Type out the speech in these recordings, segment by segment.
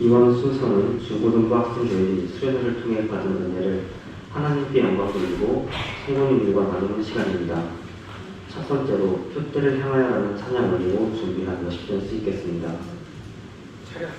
이번 순서는 중고등부 학생들이 수련회를 통해 받은 은혜를 하나님께 영광 돌리고 성도님들과 나누는 시간입니다. 첫 번째로 표대를 향하여라는 찬양 올리고 준비한 몇십 전 쓰겠습니다. 차렷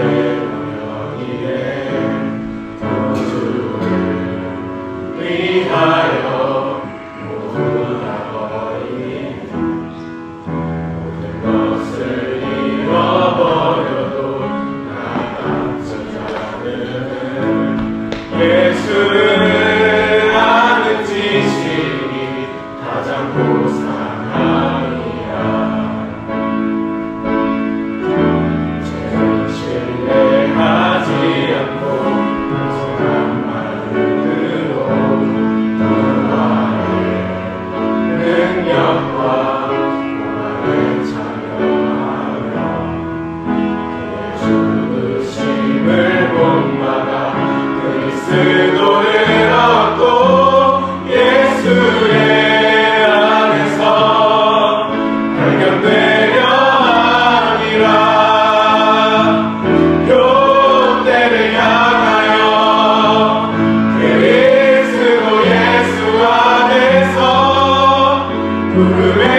Amém. We're